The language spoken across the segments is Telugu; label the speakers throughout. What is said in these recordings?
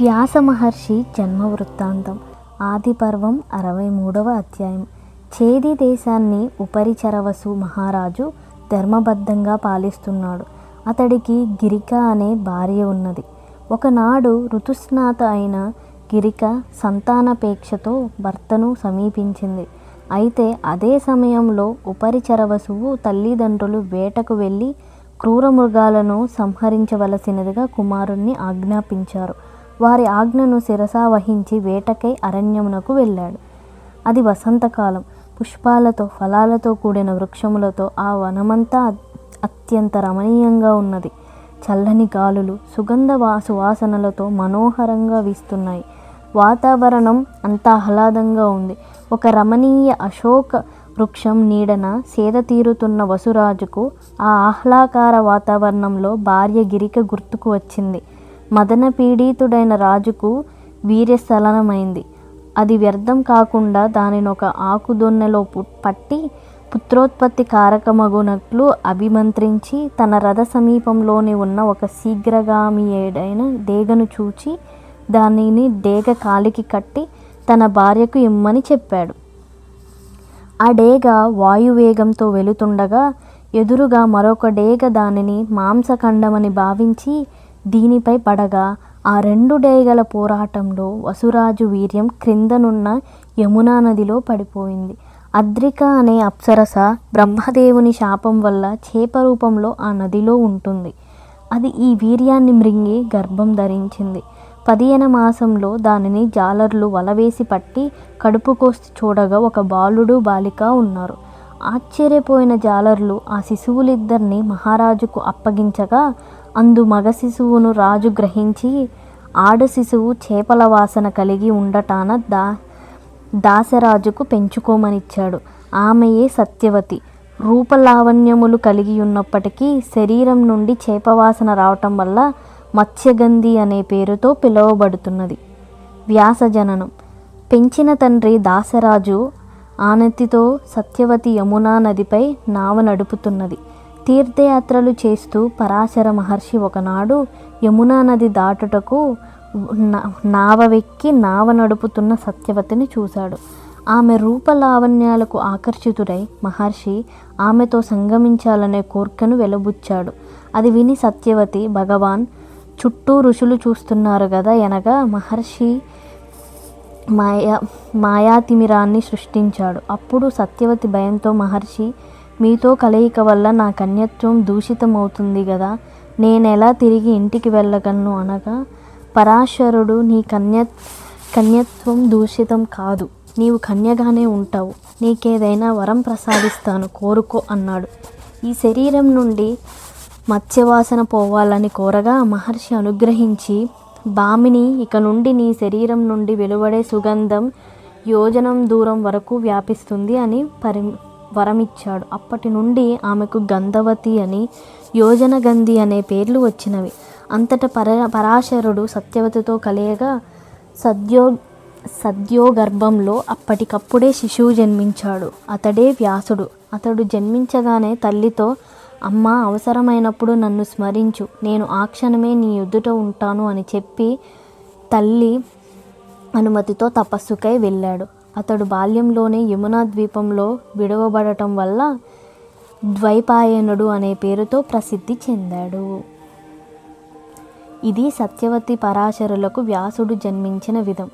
Speaker 1: వ్యాస మహర్షి జన్మ వృత్తాంతం ఆది పర్వం అరవై మూడవ అధ్యాయం. చేది దేశాన్ని ఉపరిచరవసు మహారాజు ధర్మబద్ధంగా పాలిస్తున్నాడు. అతడికి గిరిక అనే భార్య ఉన్నది. ఒకనాడు ఋతుస్నాత అయిన గిరిక సంతానపేక్షతో భర్తను సమీపించింది. అయితే అదే సమయంలో ఉపరిచరవసువు తల్లిదండ్రులు వేటకు వెళ్ళి క్రూర మృగాలను సంహరించవలసినదిగా కుమారుణ్ణి ఆజ్ఞాపించారు. వారి ఆజ్ఞను శిరసా వహించి వేటకై అరణ్యమునకు వెళ్ళాడు. అది వసంతకాలం. పుష్పాలతో ఫలాలతో కూడిన వృక్షములతో ఆ వనమంతా అత్యంత రమణీయంగా ఉన్నది. చల్లని గాలులు సుగంధ సువాసనలతో మనోహరంగా వీస్తున్నాయి. వాతావరణం అంతా ఆహ్లాదంగా ఉంది. ఒక రమణీయ అశోక వృక్షం నీడన సేద తీరుతున్న వసురాజుకు ఆ ఆహ్లాకార వాతావరణంలో భార్య గిరిక గుర్తుకు వచ్చింది. మదన పీడితుడైన రాజుకు వీర్యస్థలనమైంది అది వ్యర్థం కాకుండా దానిని ఒక ఆకుదొన్నెలో పు- పట్టి పుత్రోత్పత్తి కారకమగునట్లు అభిమంత్రించి తన రథ సమీపంలోనే ఉన్న ఒక శీఘ్రగామియేడైన డేగను చూచి దానిని డేగ కాలికి కట్టి తన భార్యకు ఇమ్మని చెప్పాడు. ఆ డేగ వాయువేగంతో వెళుతుండగా ఎదురుగా మరొక డేగ దానిని మాంసఖండమని భావించి దీనిపై పడగా ఆ రెండు డేగల పోరాటంలో వసురాజు వీర్యం క్రిందనున్న యమునా నదిలో పడిపోయింది. అద్రిక అనే అప్సరస బ్రహ్మదేవుని శాపం వల్ల చేప రూపంలో ఆ నదిలో ఉంటుంది. అది ఈ వీర్యాన్ని మృంగి గర్భం ధరించింది. పదిహేన మాసంలో దానిని జాలర్లు వలవేసి పట్టి కడుపు కోసి చూడగా ఒక బాలుడు బాలిక ఉన్నారు. ఆశ్చర్యపోయిన జాలర్లు ఆ శిశువులిద్దరిని మహారాజుకు అప్పగించగా అందు మగ శిశువును రాజు గ్రహించి ఆడ శిశువు చేపల వాసన కలిగి ఉండటాన దా దాసరాజుకు పెంచుకోమనిచ్చాడు. ఆమెయే సత్యవతి. రూపలావణ్యములు కలిగి ఉన్నప్పటికీ శరీరం నుండి చేపవాసన రావటం వల్ల మత్స్యగంధి అనే పేరుతో పిలువబడుతున్నది. వ్యాసజననం. పెంచిన తండ్రి దాసరాజు ఆనతితో సత్యవతి యమునా నదిపై నావ నడుపుతున్నది. తీర్థయాత్రలు చేస్తూ పరాశర మహర్షి ఒకనాడు యమునా నది దాటుటకు నావ వెక్కి నావ నడుపుతున్న సత్యవతిని చూశాడు. ఆమె రూపలావణ్యాలకు ఆకర్షితుడై మహర్షి ఆమెతో సంగమించాలనే కోర్కెను వెలబుచ్చాడు. అది విని సత్యవతి భగవాన్ చుట్టూ ఋషులు చూస్తున్నారు కదా ఎనగా మహర్షి మాయా మాయాతిమిరాన్ని సృష్టించాడు. అప్పుడు సత్యవతి భయంతో మహర్షి మీతో కలయిక వల్ల నా కన్యత్వం దూషితమవుతుంది కదా నేనెలా తిరిగి ఇంటికి వెళ్ళగలను అనగా పరాశరుడు నీ కన్య కన్యత్వం దూషితం కాదు. నీవు కన్యగానే ఉంటావు. నీకేదైనా వరం ప్రసాదిస్తాను కోరుకో అన్నాడు. ఈ శరీరం నుండి మత్స్యవాసన పోవాలని కోరగా మహర్షి అనుగ్రహించి బామిని ఇక నుండి నీ శరీరం నుండి వెలువడే సుగంధం యోజనం దూరం వరకు వ్యాపిస్తుంది అని పరి వరమిచ్చాడు. అప్పటి నుండి ఆమెకు గంధవతి అని యోజన గంధి అనే పేర్లు వచ్చినవి. అంతట పర పరాశరుడు సత్యవతితో కలియగా సద్యో సద్యోగర్భంలో అప్పటికప్పుడే శిశువు జన్మించాడు. అతడే వ్యాసుడు. అతడు జన్మించగానే తల్లితో అమ్మ అవసరమైనప్పుడు నన్ను స్మరించు. నేను ఆ క్షణమే నీ ఎదుట ఉంటాను అని చెప్పి తల్లి అనుమతితో తపస్సుకై వెళ్ళాడు. అతడు బాల్యంలోనే యమునా ద్వీపంలో విడవబడటం వల్ల ద్వైపాయనుడు అనే పేరుతో ప్రసిద్ధి చెందాడు. ఇది సత్యవతి పరాశరులకు వ్యాసుడు జన్మించిన విధం.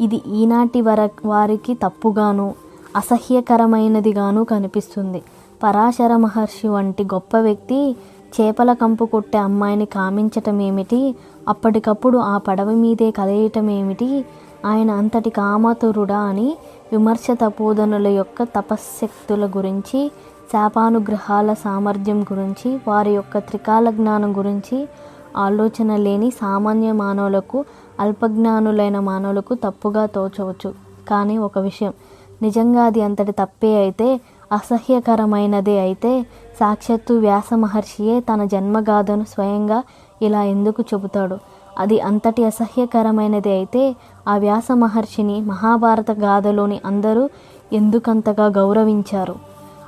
Speaker 1: ఇది ఈనాటి వర వారికి తప్పుగాను అసహ్యకరమైనదిగాను కనిపిస్తుంది. పరాశర మహర్షి వంటి గొప్ప వ్యక్తి చేపల కంపు కొట్టే అమ్మాయిని కామించటం ఏమిటి అప్పటికప్పుడు ఆ పడవ మీదే కలయటం ఏమిటి ఆయన అంతటి కామతురుడా అని విమర్శ తపోధనుల యొక్క తపశ్శక్తుల గురించి శాపానుగ్రహాల సామర్థ్యం గురించి వారి యొక్క త్రికాల జ్ఞానం గురించి ఆలోచన లేని సామాన్య మానవులకు అల్పజ్ఞానులైన మానవులకు తప్పుగా తోచవచ్చు. కానీ ఒక విషయం నిజంగా అది అంతటి తప్పే అయితే అసహ్యకరమైనదే అయితే సాక్షాత్తు వ్యాస మహర్షియే తన జన్మగాథను స్వయంగా ఇలా ఎందుకు చెబుతాడు? అది అంతటి అసహ్యకరమైనది అయితే ఆ వ్యాస మహర్షిని మహాభారత గాథలోని అందరూ ఎందుకంతగా గౌరవించారు?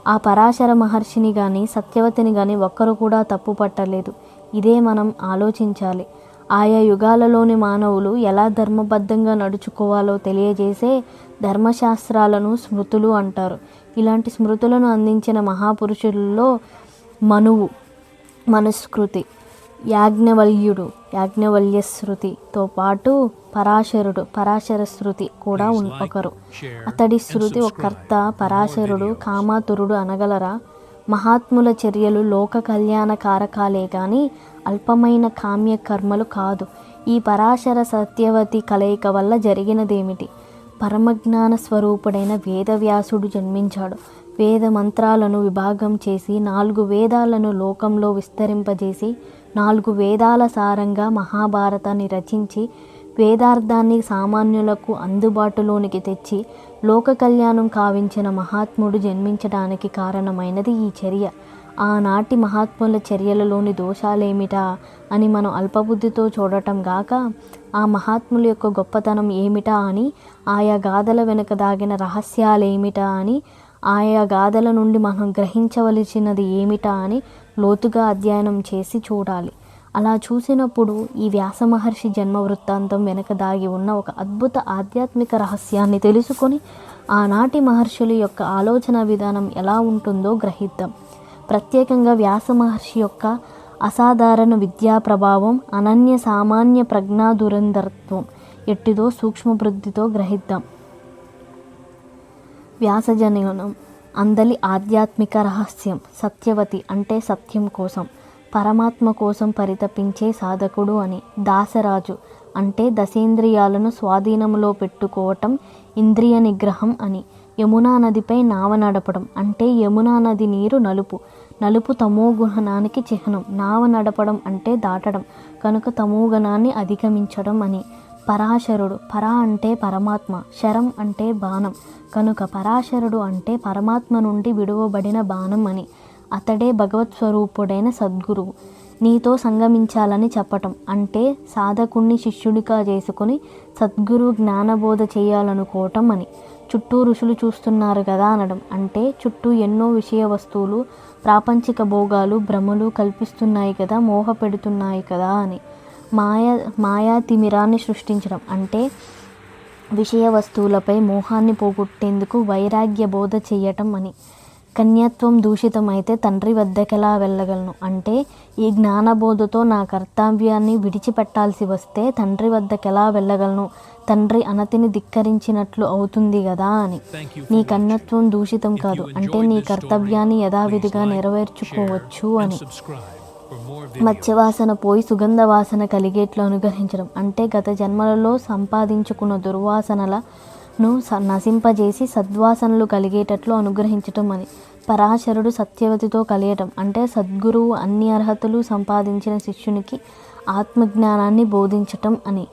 Speaker 1: ఆ పరాశర మహర్షిని కానీ సత్యవతిని కానీ ఒక్కరు కూడా తప్పు పట్టలేదు. ఇదే మనం ఆలోచించాలి. ఆయా యుగాలలోని మానవులు ఎలా ధర్మబద్ధంగా నడుచుకోవాలో తెలియజేసే ధర్మశాస్త్రాలను స్మృతులు అంటారు. ఇలాంటి స్మృతులను అందించిన మహాపురుషులలో మనువు మనుస్కృతి యాజ్ఞవల్యుడు యాజ్ఞవల్య శృతితో పాటు పరాశరుడు పరాశర శృతి కూడా ఒకరు. అతడి శృతి ఒక కర్త పరాశరుడు కామాతురుడు అనగలరా? మహాత్ముల చర్యలు లోక కళ్యాణ కారకాలే గాని అల్పమైన కామ్య కర్మలు కాదు. ఈ పరాశర సత్యవతి కలయిక వల్ల జరిగినదేమిటి? పరమజ్ఞాన స్వరూపుడైన వేదవ్యాసుడు జన్మించాడు. వేద మంత్రాలను విభాగం చేసి నాలుగు వేదాలను లోకంలో విస్తరింపజేసి నాలుగు వేదాల సారంగా మహాభారతాన్ని రచించి వేదార్థాన్ని సామాన్యులకు అందుబాటులోనికి తెచ్చి లోక కళ్యాణం కావించిన మహాత్ముడు జన్మించడానికి కారణమైనది ఈ చర్య. ఆనాటి మహాత్ముల చర్యలలోని దోషాలేమిటా అని మనం అల్పబుద్ధితో చూడటం గాక ఆ మహాత్ముల యొక్క గొప్పతనం ఏమిటా అని ఆయా గాథల వెనుక దాగిన రహస్యాలేమిటా అని ఆయా గాథల నుండి మనం గ్రహించవలసినది ఏమిటా అని లోతుగా అధ్యయనం చేసి చూడాలి. అలా చూసినప్పుడు ఈ వ్యాస మహర్షి జన్మ వృత్తాంతం వెనుక దాగి ఉన్న ఒక అద్భుత ఆధ్యాత్మిక రహస్యాన్ని తెలుసుకొని ఆనాటి మహర్షుల యొక్క ఆలోచన విధానం ఎలా ఉంటుందో గ్రహిద్దాం. ప్రత్యేకంగా వ్యాస మహర్షి యొక్క అసాధారణ విద్యా ప్రభావం అనన్య సామాన్య ప్రజ్ఞా దురంధరత్వం ఎట్టిదో సూక్ష్మబుద్ధితో గ్రహిద్దాం. వ్యాసజననం అందలి ఆధ్యాత్మిక రహస్యం సత్యవతి అంటే సత్యం కోసం పరమాత్మ కోసం పరితపించే సాధకుడు అని దాసరాజు అంటే దశేంద్రియాలను స్వాధీనంలో పెట్టుకోవటం ఇంద్రియ నిగ్రహం అని యమునా నదిపై నావ నడపడం అంటే యమునా నది నీరు నలుపు నలుపు తమోగుణానికి చిహ్నం నావ నడపడం అంటే దాటడం కనుక తమోగుణాన్ని అధిగమించడం అని పరాశరుడు. పరా అంటే పరమాత్మ శరం అంటే బాణం. కనుక పరాశరుడు అంటే పరమాత్మ నుండి విడువబడిన బాణం అని. అతడే భగవత్ స్వరూపుడైన సద్గురువు. నీతో సంగమించాలని చెప్పటం అంటే సాధకుణ్ణి శిష్యుడిగా చేసుకుని సద్గురు జ్ఞానబోధ చేయాలనుకోవటం అని. చుట్టూ ఋషులు చూస్తున్నారు కదా అనడం అంటే చుట్టూ ఎన్నో విషయ వస్తువులు ప్రాపంచిక భోగాలు భ్రమలు కల్పిస్తున్నాయి కదా మోహ పెడుతున్నాయి కదా అని. మాయ మాయా తిమిరాన్ని సృష్టించడం అంటే విషయ వస్తువులపై మోహాన్ని పోగొట్టేందుకు వైరాగ్య బోధ చేయటం అని. కన్యత్వం దూషితమైతే తండ్రి వద్దకెలా వెళ్ళగలను? అంటే ఈ జ్ఞానబోధతో నా కర్తవ్యాన్ని విడిచిపెట్టాల్సి వస్తే తండ్రి వద్దకెలా వెళ్ళగలను? తండ్రి అనతిని ధిక్కరించినట్లు అవుతుంది కదా అని. నీ కన్యత్వం దూషితం కాదు. అంటే నీ కర్తవ్యాన్ని యథావిధిగా నెరవేర్చుకోవచ్చు అని. మత్స్యవాసన పోయి సుగంధ వాసన కలిగేట్లు అనుగ్రహించడం. అంటే గత జన్మలలో సంపాదించుకున్న దుర్వాసనలను స- నశింపజేసి సద్వాసనలు కలిగేటట్లు అనుగ్రహించటం అని. పరాశరుడు సత్యవతితో కలియటం. అంటే సద్గురువు అన్ని అర్హతలు సంపాదించిన శిష్యునికి ఆత్మజ్ఞానాన్ని బోధించటం అని.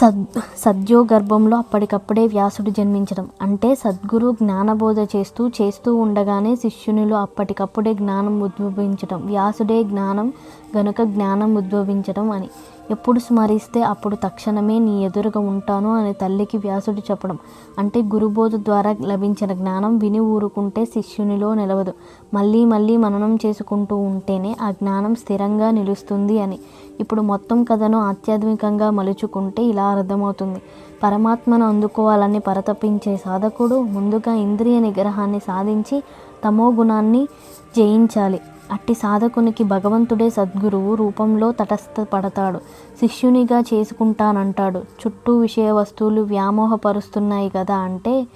Speaker 1: సద్ సద్యో గర్భంలో అప్పటికప్పుడే వ్యాసుడు జన్మించడం. అంటే సద్గురు జ్ఞానబోధ చేస్తూ చేస్తూ ఉండగానే శిష్యునిలో అప్పటికప్పుడే జ్ఞానం ఉద్భవించడం వ్యాసుడే జ్ఞానం గనుక జ్ఞానం ఉద్భవించడం అని. ఎప్పుడు స్మరిస్తే అప్పుడు తక్షణమే నీ ఎదురుగా ఉంటాను అని తల్లికి వ్యాసుడు చెప్పడం. అంటే గురుబోధ ద్వారా లభించిన జ్ఞానం విని ఊరుకుంటే శిష్యునిలో నిలవదు. మళ్ళీ మళ్ళీ మననం చేసుకుంటూ ఉంటేనే ఆ జ్ఞానం స్థిరంగా నిలుస్తుంది అని. ఇప్పుడు మొత్తం కథను ఆధ్యాత్మికంగా మలుచుకుంటే ఇలా అర్థమవుతుంది. పరమాత్మను అందుకోవాలని పరతపించే సాధకుడు ముందుగా ఇంద్రియ నిగ్రహాన్ని సాధించి తమో గుణాన్ని జయించాలి. అట్టి సాధకునికి భగవంతుడే సద్గురువు రూపంలో తటస్థపడతాడు. శిష్యునిగా చేసుకుంటానంటాడు. చుట్టూ విషయ వస్తువులు వ్యామోహపరుస్తున్నాయి కదా అంటే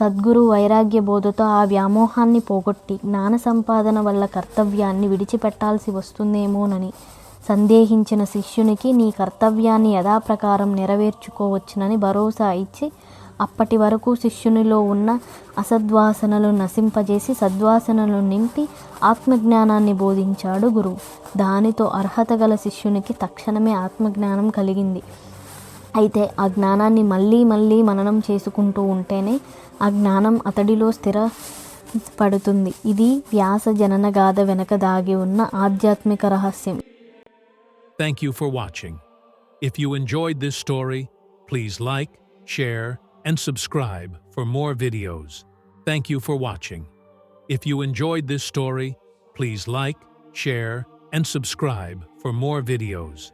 Speaker 1: సద్గురు వైరాగ్య బోధతో ఆ వ్యామోహాన్ని పోగొట్టి జ్ఞాన సంపాదన వల్ల కర్తవ్యాన్ని విడిచిపెట్టాల్సి వస్తుందేమోనని సందేహించిన శిష్యునికి నీ కర్తవ్యాన్ని యథాప్రకారం నెరవేర్చుకోవచ్చునని భరోసా ఇచ్చి అప్పటి వరకు శిష్యునిలో ఉన్న అసద్వాసనలు నశింపజేసి సద్వాసనలు నింపి ఆత్మజ్ఞానాన్ని బోధించాడు గురువు దానితో అర్హత గల శిష్యునికి తక్షణమే ఆత్మజ్ఞానం కలిగింది. అయితే ఆ జ్ఞానాన్ని మళ్ళీ మళ్ళీ మననం చేసుకుంటూ ఉంటేనే ఆ జ్ఞానం అతడిలో స్థిర పడుతుంది. ఇది వ్యాస జనన గాథ వెనక దాగి ఉన్న ఆధ్యాత్మిక రహస్యం.
Speaker 2: Thank you for watching if you enjoy this story please like share and subscribe for more videos. Thank you for watching. If you enjoyed this story, please like, share, and subscribe for more videos.